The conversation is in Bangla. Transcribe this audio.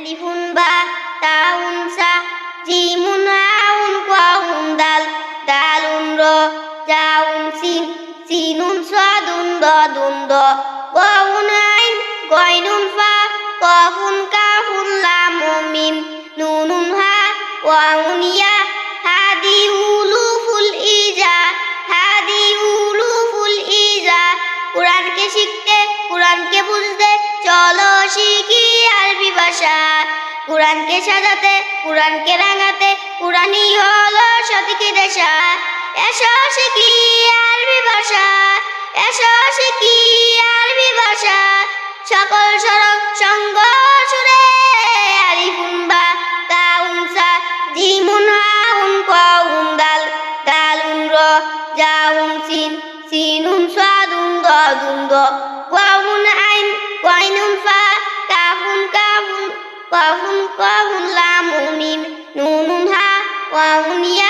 আলিফুন বা তাউন সা, জিমুন আউন কোয়াউন দাল, দালুন র, জাউন সিন, সিনুন সাদুন দাদুন দ ওয়াউন আইন, গয়নুন ফা কফুন কাফুন লাম মিম, নুনুন হা, ওয়াউন ইয়া, হাদি উলুফুল ইজা, হাদি উলুফুল ইজা, কোরআনকে শিখতে, কোরআনকে বুঝতে, চলো শিখি আরবি ভাষা। কোরআনকে সাজাতে, কোরআনকে রাঙাতে, কোরআনই হলো সঠিক দেশা এসো শিখি আরবি ভাষা, এসো শিখি আরবি ভাষা। সকল সড়ক সঙ্গ সুরে, আলিফুন বা, তাউন সা, জিমুন হাউন, কাউন দাল, দালুন র, জাউন সিন, সিনুন সাদুন দাদুন দ লাম মিম নুনুন হা ওয়াউন ইয়া হাদি